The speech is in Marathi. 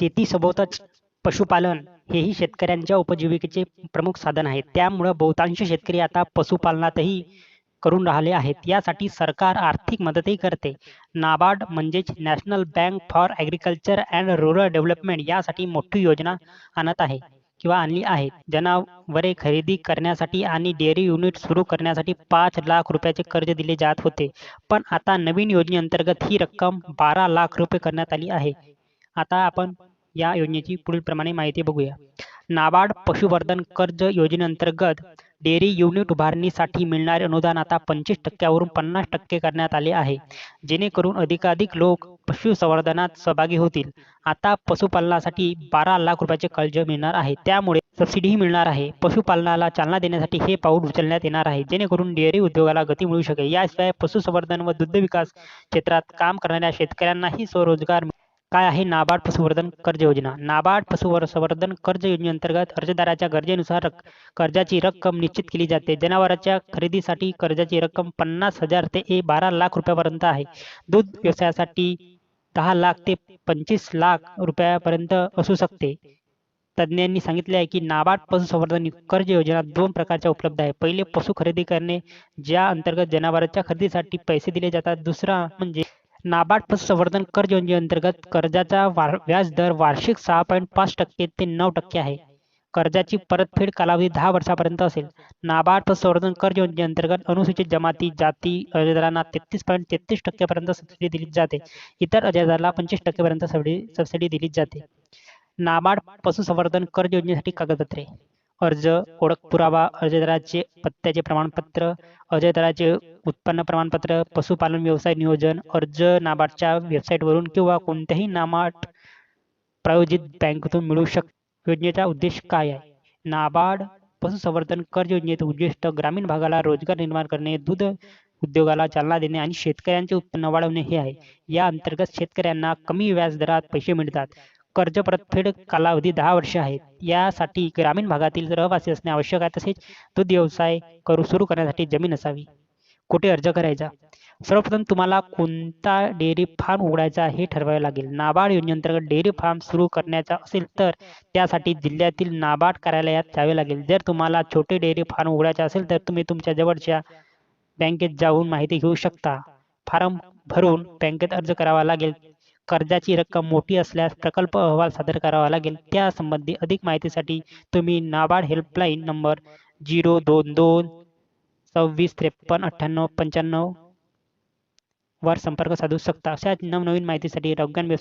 शेतीसोबतच पशुपालन हेही शेतकऱ्यांच्या उपजीविकेचे प्रमुख साधन आहे. त्यामुळं बहुतांश शेतकरी आता पशुपालनातही करून राहिले आहेत. यासाठी सरकार आर्थिक मदतही करते. नाबार्ड म्हणजेच National Bank for Agriculture and Rural Development यासाठी मोठी योजना आणत आहे किंवा आणली आहे. जनावरे खरेदी करण्यासाठी आणि डेअरी युनिट सुरू करण्यासाठी पाच लाख रुपयाचे कर्ज दिले जात होते. पण आता नवीन योजनेअंतर्गत ही रक्कम बारा लाख रुपये करण्यात आली आहे. आता आपण या योजनेची पुढीलप्रमाणे माहिती बघूया. नाबार्ड पशुवर्धन कर्ज योजनेअंतर्गत डेअरी युनिट उभारणीसाठी मिळणारे अनुदान आता पंचवीस टक्क्यावरून पन्नास टक्के करण्यात आले आहे. जेणेकरून अधिकाधिक लोक पशुसंवर्धनात सहभागी होतील. आता पशुपालनासाठी बारा लाख रुपयाचे कर्ज मिळणार आहे. त्यामुळे सबसिडीही मिळणार आहे. पशुपालनाला चालना देण्यासाठी हे पाऊल उचलण्यात येणार आहे. जेणेकरून डेअरी उद्योगाला गती मिळू शकेल. याशिवाय पशुसंवर्धन व दुग्धविकास क्षेत्रात काम करणाऱ्या शेतकऱ्यांनाही स्वरोजगार काय आहे नाबार्ड पशुवर्धन कर्ज योजना? नाबार्ड पशुसंवर्धन कर्ज योजनेअंतर्गत अर्जदाराच्या गरजेनुसार कर्जाची रक्कम निश्चित केली जाते. जनावरांच्या खरेदीसाठी कर्जाची रक्कम पन्नास हजार ते बारा लाख रुपयापर्यंत आहे. दूध व्यवसायासाठी दहा लाख ते पंचवीस लाख रुपयापर्यंत असू शकते. तज्ज्ञांनी सांगितले आहे की नाबार्ड पशुसंवर्धन कर्ज योजना दोन प्रकारच्या उपलब्ध आहे. पहिले पशु खरेदी करणे, ज्या अंतर्गत जनावरांच्या खरेदीसाठी पैसे दिले जातात. दुसरा म्हणजे नाबार्ड पशुसंवर्धन कर्ज योजनेअंतर्गत कर्जाचा व्याजदर वार्षिक सहा पॉईंट पाच टक्के ते नऊ टक्के आहे. कर्जाची परतफेड कालावधी दहा वर्षापर्यंत असेल. नाबार्ड पशुसंवर्धन कर्ज योजनेअंतर्गत अनुसूचित जमाती, जाती अर्जदारांना तेहतीस पॉईंट तेहतीस टक्क्यांपर्यंत सबसिडी दिली जाते. इतर अर्जदाराला पंचवीस टक्क्यांपर्यंत सबसिडी दिली जाते. नाबार्ड पशुसंवर्धन कर्ज योजनेसाठी कागदपत्रे अर्ज, ओळख पुरावा, अर्जदाराचे पत्त्याचे प्रमाणपत्र, अर्जदाराचे उत्पन्न प्रमाणपत्र, पशुपालन व्यवसाय नियोजन. अर्ज नाबार्डच्या वेबसाईटवरून किंवा कोणत्याही नाबार्ड प्रायोजित बँकेतून मिळू शक योजनेचा उद्देश काय आहे? नाबार्ड पशुसंवर्धन कर्ज योजनेचे उद्दिष्ट ग्रामीण भागाला रोजगार निर्माण करणे, दूध उद्योगाला चालना देणे आणि शेतकऱ्यांचे उत्पन्न वाढवणे हे आहे. या अंतर्गत शेतकऱ्यांना कमी व्याजदरात पैसे मिळतात. कर्ज परतफेड कालावधी दहा वर्षे आहे. यासाठी ग्रामीण भागातील रहिवासी असणे आवश्यक आहे. तसेच दूध व्यवसाय करू सुरू करण्यासाठी जमीन असावी. कुठे अर्ज करायचा? सर्वप्रथम तुम्हाला कोणता डेअरी फार्म उघडायचा हे ठरवावे लागेल. नाबार्ड योजनेअंतर्गत डेअरी फार्म सुरू करण्याचा असेल तर त्यासाठी जिल्ह्यातील नाबार्ड कार्यालयात जावे लागेल. जर तुम्हाला छोटे डेअरी फार्म उघडायचे असेल तर तुम्ही तुमच्या जवळच्या बँकेत जाऊन माहिती घेऊ शकता. फार्म भरून बँकेत अर्ज करावा लागेल. कर्जाची रक्कम मोठी असल्यास प्रकल्प अहवाल सादर करावा लागेल. त्यासंबंधी अधिक माहितीसाठी तुम्ही नाबार्ड हेल्पलाईन नंबर झिरो दोन दोन सव्वीस त्रेपन्न अठ्ठ्याण्णव पंच्याण्णव वर संपर्क साधू शकता. अशाच नवनवीन माहितीसाठी अफगाण